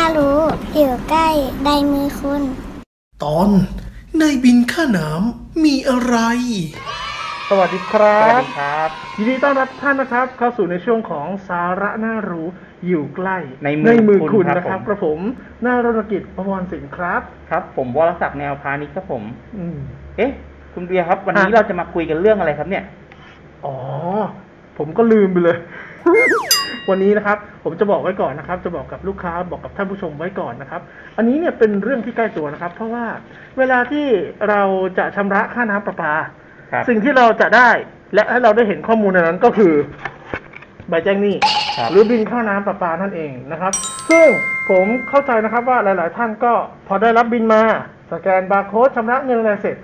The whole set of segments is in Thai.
สาระน่ารู้ อยู่ใกล้ได้มือคุณ ตอนในบินค่าน้ำมีอะไร สวัสดีครัสวัสบ ดีครับ ยินดีต้อนรับท่านนะครับ เข้าสู่ในช่วงของสาระน่ารู้อยู่ใกล้ในมือคุณคุณครับนะครับผมกระผมนารณกิจประวรสินครับ ครับผมวรศักดิ์แนวพาณิชย์ครับผม อืม เอ๊ะ คุณเบียร์ครับ วันนี้อะเราจะมาคุยกันเรื่องอะไรครับเนี่ย อ๋อ ผมก็ลืมไปเลย วันนี้นะครับ ผมจะบอกไว้ก่อนนะครับ จะบอกกับลูกค้าบอกกับท่านผู้ชมไว้ก่อนนะครับ อันนี้เนี่ยเป็นเรื่องที่ใกล้ตัวนะครับ เพราะว่าเวลาที่เราจะชำระค่าน้ำประปาครับสิ่งที่เราจะได้และให้เราได้เห็นข้อมูลในนั้นก็คือใบแจ้งหนี้ครับหรือบินค่าน้ำประปานั่นเองนะครับ ซึ่งผมเข้าใจนะครับว่าหลาย ๆ ท่านก็พอได้รับบินมา สแกนบาร์โค้ดชำระเงินอะไรเสร็จ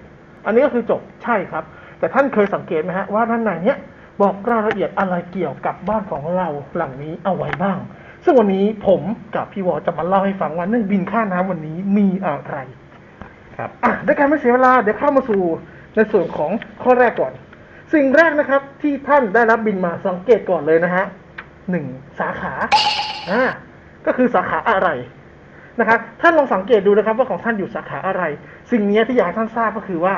อันนี้ก็คือจบใช่ครับ แต่ท่านเคยสังเกตไหมฮะว่าด้านในเนี้ย บอกรายละเอียดอะไรเกี่ยวกับบ้านของเราหลังนี้เอาไว้บ้าง ซึ่งวันนี้ผมกับพี่วอจะมาเล่าให้ฟังว่าเรื่องบินค่าน้ำวันนี้มีอะไรครับอะด้วยการไม่เสียเวลาเดี๋ยวเข้ามาสู่ในส่วนของข้อแรกก่อน สิ่งแรกนะครับที่ท่านได้รับบินมาสังเกตก่อนเลยนะฮะหนึ่งสาขาอ่าก็คือสาขาอะไรนะครับท่านลองสังเกตดูนะครับว่าของท่านอยู่สาขาอะไร สิ่งนี้ที่อยากให้ท่านทราบก็คือว่า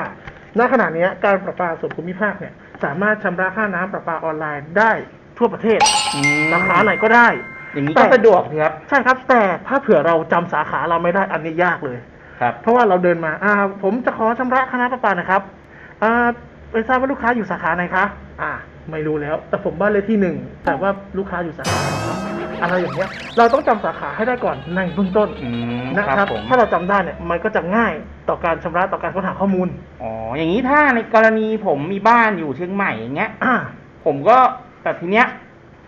ณขณะนี้การประปาส่วนภูมิภาคเนี่ย สามารถชำระค่าน้ำประปาออนไลน์ได้ทั่วประเทศอืมสาขาไหนก็ได้ อย่างนี้แต่ก็สะดวกสิครับใช่ครับแต่ถ้าเผื่อเราจำสาขาเราไม่ได้อันนี้ยากเลย ครับ เพราะว่าเราเดินมาอ่าผมจะขอชำระค่าน้ำประปานะครับอ่าไม่ทราบว่าลูกค้าอยู่สาขาไหนคะ อ่า ไม่รู้แล้ว แต่ผมบ้านเลขที่หนึ่งแต่ว่าลูกค้าอยู่สาขาไหนครับ อะไรอย่างเงี้ยเราต้องจำสาขาให้ได้ก่อนในเบื้องต้นอืมนะครับผมถ้าเราจำได้เนี่ยมันก็จะง่ายต่อการชำระต่อการค้นหาข้อมูลอ๋ออย่างนี้ถ้าในกรณีผมมีบ้านอยู่เชียงใหม่อย่างเงี้ย อ่าผมก็แต่ทีเนี้ย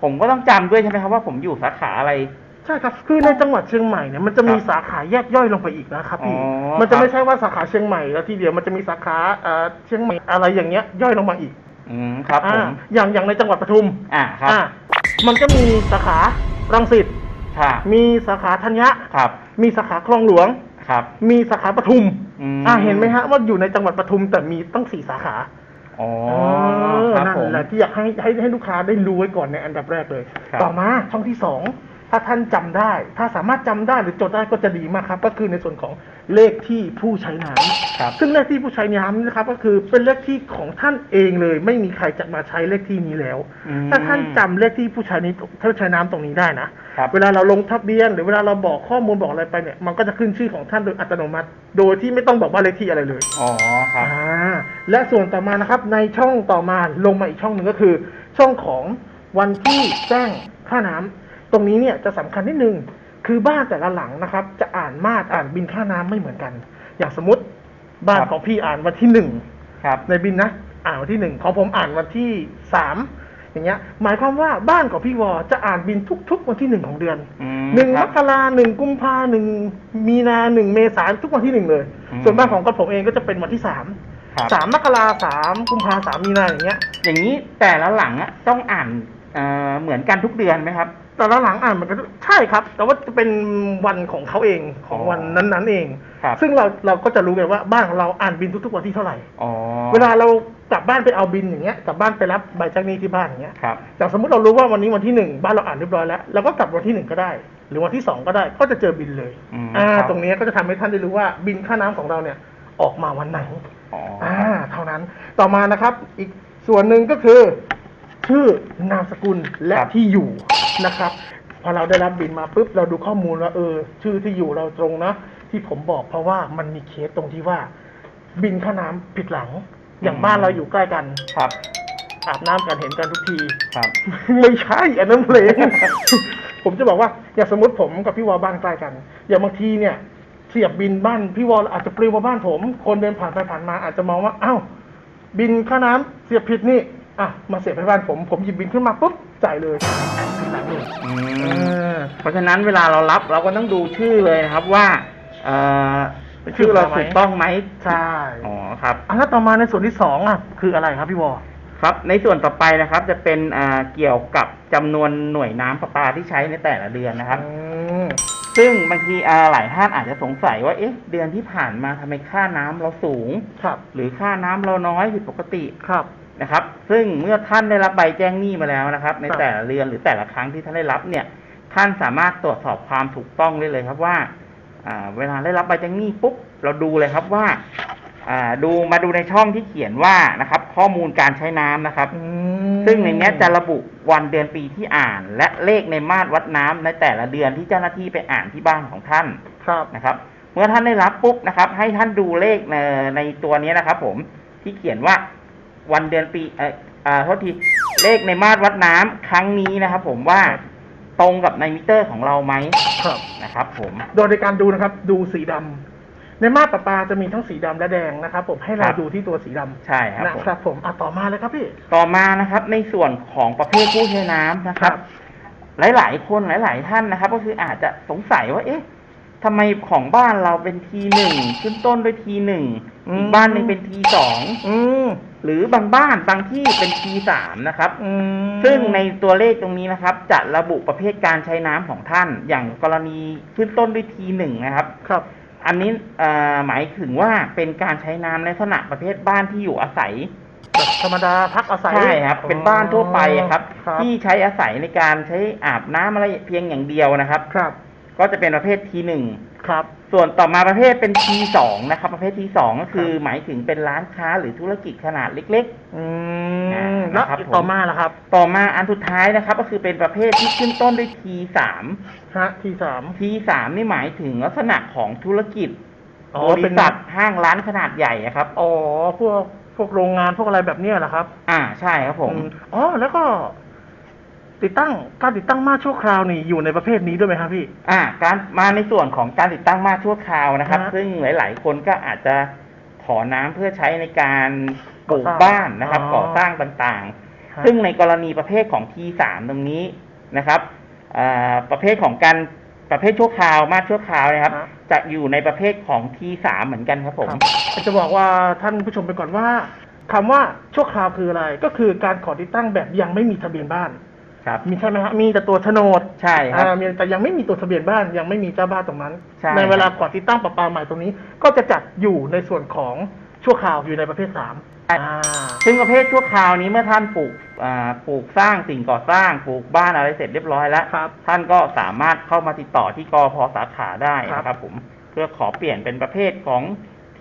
ผมก็ต้องจำด้วยใช่ไหมครับว่าผมอยู่สาขาอะไร ใช่ครับคือในจังหวัดเชียงใหม่เนี่ยมันจะมีครับสาขาแยกย่อยลงไปอีกนะครับพี่อ๋อมันจะครับไม่ใช่ว่าสาขาเชียงใหม่แล้วทีเดียวมันจะมีสาขาเอ่อเชียงใหม่อะไรอย่างเงี้ยย่อยลงมาอีกอืมครับผอ่ามอย่างอย่างในจังหวัดปทุมอ่าครับ อ่ามันก็มีสาขา รังสิตครับมีสาขาธัญญะครับ มีสาขาคลองหลวงครับ มีสาขาปทุมอืมอ่าเห็นไหมฮะว่าอยู่ในจังหวัดปทุมแต่มีตั้งสี่สาขาอ๋อเออครับนั่นผมแหละที่อยากให้ให้ให้ลูกค้าได้รู้ไว้ก่อนในอันดับแรกเลย ครับ ต่อมาช่องที่สอง ถ้าท่านจำได้ ถ้าสามารถจำได้หรือจดได้ก็จะดีมากครับ ก็คือในส่วนของเลขที่ผู้ใช้น้ำครับซึ่งเลขที่ผู้ใช้น้ำนี่นะครับ ก็คือเป็นเลขที่ของท่านเองเลย ไม่มีใครจะมาใช้เลขที่นี้แล้วอืมถ้าท่านจำเลขที่ผู้ใช้นี้ผู้ใช้น้ำตรงนี้ได้นะครับเวลาเราลงทะเบียน หรือเวลาเราบอกข้อมูลบอกอะไรไปเนี่ย มันก็จะขึ้นชื่อของท่านโดยอัตโนมัติ โดยที่ไม่ต้องบอกว่าเลขที่อะไรเลย อ๋อครับอ่าและส่วนต่อมานะครับ ในช่องต่อมาลงมาอีกช่องหนึ่งก็คือ ช่องของวันที่แจ้งค่าน้ำ ตรงนี้เนี่ยจะสำคัญนิดนึงคือบ้านแต่ละหลังนะครับ จะอ่านมาตรอ่านบินค่าน้ำไม่เหมือนกัน อย่างสมมติบ้านครับของพี่อ่านวันที่หนึ่งครับในบินนะอ่านวันที่หนึ่งของผมอ่านวันที่สามอย่างเงี้ย หมายความว่าบ้านของพี่วอจะอ่านบินทุก ๆ วันที่หนึ่งของเดือนอืมหนึ่งคมรับกราหนึ่งกุมภาหนึ่งมีนาหนึ่งเมษาทุกวันที่หนึ่งเลยอืมส่วนบ้านของกระผมเองก็จะเป็นวันที่สามครับสามมกราสามกุมภาสามมีนาอย่างเงี้ย อย่างนี้แต่ละหลังอะต้องอ่านเอ่อเหมือนกันทุกเดือนไหมครับ แต่ละหลังอ่านมันก็ใช่ครับ แต่ว่าจะเป็นวันของเขาเองของอ๋อวันนั้นๆเอง ครับ ซึ่งเราเราก็จะรู้กันว่าบ้านของเราอ่านบินทุกๆวันที่เท่าไหร่ อ๋อเวลาเรากลับบ้านไปเอาบินอย่างเงี้ยกลับบ้านไปรับใบแจ้งหนี้ที่บ้านอย่างเงี้ยครับอย่างสมมติเรารู้ว่าวันนี้วันที่หนึ่งบ้านเราอ่านเรียบร้อยแล้วเราก็กลับวันที่หนึ่งก็ได้ หรือวันที่สองก็ได้ก็จะเจอบินเลยอืมอ่าครับ ตรงนี้ก็จะทำให้ท่านได้รู้ว่าบินค่าน้ำของเราเนี่ยออกมาวันไหน อ๋ออ่าเท่านั้นต่อมานะครับ อีกส่วนหนึ่งก็คือ ชื่อนามสกุลและครับที่อยู่ นะครับ พอเราได้รับบินมาปุ๊บเราดูข้อมูลว่าเออ ชื่อที่อยู่เราตรงนะที่ผมบอกเพราะว่ามันมีเคสตรงที่ว่า บินค่าน้ำผิดหลัง อย่างบ้านเราอยู่ใกล้กันครับอาบน้ำกันเห็นกันทุกทีครับไม่ใช่อันนั้นเพลงผมจะบอกว่าอย่างสมมติผมกับพี่วอบ้านใกล้กัน อย่างบางทีเนี่ยเสียบบินบ้านพี่วออาจจะปลิวมาบ้านผม คนเดินผ่านไปผ่านมาอาจจะมองว่าอ้าวบินค่าน้ำเสียบผิดนี่ อะมาเสียบให้บ้านผมผมหยิบบินขึ้นมาปุ๊บจ่ายเลยผิดหลังเลยอืเอมอ เพราะฉะนั้นเวลาเรารับเราก็ต้องดูชื่อเลยนะครับว่าเอ่อเป็นชื่ชื่ออเราเราไหม ถูกต้องไหมใช่อ๋อครับ อะแล้วต่อมาในส่วนที่สองอะคืออะไรครับพี่วอ ครับในส่วนต่อไปนะครับจะเป็นอ่าเกี่ยวกับจำนวนหน่วยน้ำประปาที่ใช้ในแต่ละเดือนนะครับ อืมซึ่งบางทีอ่าหลายท่านอาจจะสงสัยว่าเอ๊ะเดือนที่ผ่านมาทำไมค่าน้ำเราสูง ครับ หรือค่าน้ำเราน้อยผิดปกติ ครับ นะครับ ซึ่งเมื่อท่านได้รับใบแจ้งหนี้มาแล้วนะครับ ในครับแต่ละเดือนหรือแต่ละครั้งที่ท่านได้รับเนี่ย ท่านสามารถตรวจสอบความถูกต้องได้เลยครับว่าอ่าเวลาได้รับใบแจ้งหนี้ปุ๊บเราดูเลยครับว่าอ่าดูมาดูในช่องที่เขียนว่านะครับ ข้อมูลการใช้น้ำนะครับอืมซึ่งในเนี้ยจะระบุวันเดือนปีที่อ่าน และเลขในมาตรวัดน้ำในแต่ละเดือนที่เจ้าหน้าที่ไปอ่านที่บ้านของท่านครับนะครับ เมื่อท่านได้รับปุ๊บนะครับ ให้ท่านดูเลขในในตัวเนี้ยนะครับ ผมที่เขียนว่า วันเดือนปีเอ่ออ่าโทษทีเลขในมาตรวัดน้ำครั้งนี้นะครับผมว่าตรงกับในมิเตอร์ของเราไหมครับ นะครับผมโดยในการดูนะครับ ดูสีดำในมาตรประปาจะมีทั้งสีดำและแดงนะครับ ผมให้เราครับดูที่ตัวสีดำใช่ครับนะผม ครับ ผมอะต่อมาเลยครับพี่ ต่อมานะครับในส่วนของประเภทผู้ใช้น้ำนะครับครับหลาย ๆ คนหลาย ๆ ท่านนะครับ ก็คืออาจจะสงสัยว่า เอ๊ะ ทำไมของบ้านเราเป็นทีหนึ่งขึ้นต้นด้วยทีหนึ่งอืม อีกบ้านหนึ่งเป็นทีสองอืมหรือบางบ้านบางที่เป็นทีสามนะครับ อืมซึ่งในตัวเลขตรงนี้นะครับ จะระบุประเภทการใช้น้ำของท่าน อย่างกรณีขึ้นต้นด้วยทีหนึ่งนะครับ ครับ อันนี้เอ่อหมายถึงว่าเป็นการใช้น้ำในลักษณะประเภทบ้านที่อยู่อาศัย แบบธรรมดาพักอาศัยใช่ครับ เป็นบ้านทั่วไปครับครับที่ใช้อาศัยในการใช้อาบน้ำอะไรเพียงอย่างเดียวนะครับ ครับ ก็จะเป็นประเภททีหนึ่งครับ ส่วนต่อมาประเภทเป็นทีสองนะครับ ประเภททีสองก็คือครับหมายถึงเป็นร้านค้าหรือธุรกิจขนาดเล็ก อืมอ่าแล้วนะครับผม ต่อมาล่ะครับๆ ต่อมาอันสุดท้ายนะครับ ก็คือเป็นประเภทที่ขึ้นต้นด้วยทีสามฮะที่สามทีสามนี่หมายถึงลักษณะของธุรกิจอ๋อบริษัทห้างร้านขนาดใหญ่อะครับ อ๋อพวกพวกโรงงานพวกอะไรแบบเนี้ยเหรอครับอ่าใช่ครับผม อือ๋อแล้วก็ ติดตั้งการติดตั้งมาชั่วคราวนี่อยู่ในประเภทนี้ด้วยไหมครับพี่ อ่าการมาในส่วนของการติดตั้งมาชั่วคราวนะครับ ฮะซึ่งหลาย ๆ คนก็อาจจะขอน้ำเพื่อใช้ในการปลูกก่อสร้างบ้านนะครับอ๋อ ก่อสร้างต่างฮะๆซึ่งในกรณีประเภทของ T3 ตรงนี้นะครับอ่าประเภทของการประเภทชั่วคราวมาชั่วคราวนะครับ ฮะ จะอยู่ในประเภทของ T3 เหมือนกันครับผม ครับจะบอกว่าท่านผู้ชมไปก่อนว่าคำว่าชั่วคราวคืออะไร ก็คือการขอติดตั้งแบบยังไม่มีทะเบียนบ้าน ครับ มีใช่ไหมฮะมีแต่ตัวโฉนดใช่ครับ อ่ามีแต่ยังไม่มีตัวทะเบียนบ้านยังไม่มีเจ้าบ้านตรงนั้นใช่เวลาก่อนติดตั้งประปาใหม่ตรงนี้ ก็จะจัดอยู่ในส่วนของชั่วคราวอยู่ในประเภทสามอ่า ซึ่งประเภทชั่วคราวนี้เมื่อท่านปลูกอ่าปลูกสร้างสิ่งก่อสร้างปลูกบ้านอะไรเสร็จเรียบร้อยแล้ว ครับท่านก็สามารถเข้ามาติดต่อที่กอพสาขาได้ครับ นะครับผม เพื่อขอเปลี่ยนเป็นประเภทของ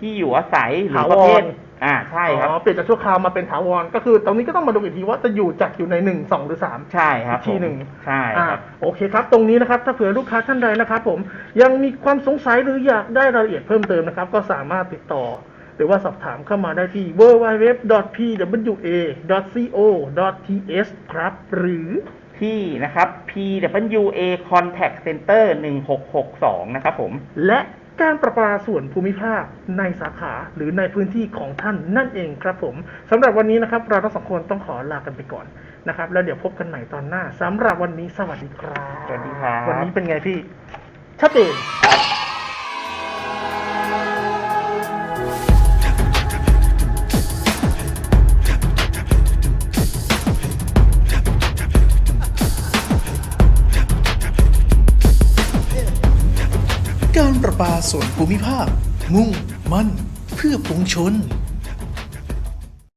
ที่อยู่อาศัยหรือถาวรประเภทอ่าใช่ครับ อ๋อเปลี่ยนจากชั่วคราวมาเป็นถาวรก็คือตรงนี้ก็ต้องมาดูอีกทีว่าจะอยู่จัดอยู่ในหนึ่งสองหรือสาม ใช่ครับอีกทีหนึ่ง ผมใช่อ่าครับ โอเคครับ ตรงนี้นะครับ ถ้าเผื่อลูกค้าท่านใดนะครับ ผมยังมีความสงสัยหรืออยากได้รายละเอียดเพิ่มเติมนะครับ ก็สามารถติดต่อ หรือว่าสอบถามเข้ามาได้ที่ www.pwa.co.th ครับ หรือ ที่นะครับ PWA Contact Center 1662 นะครับผม และ การประปาส่วนภูมิภาคในสาขาหรือในพื้นที่ของท่านนั่นเองครับผมสำหรับวันนี้นะครับเราทั้งสองคนต้องขอลากันไปก่อนนะครับ แล้วเดี๋ยวพบกันใหม่ตอนหน้าสำหรับวันนี้สวัสดีครับสวัสดีครับ วันนี้เป็นไงพี่ชัดเจน ปาส่วนภูมิภาค มุ่งมั่นเพื่อปวงชน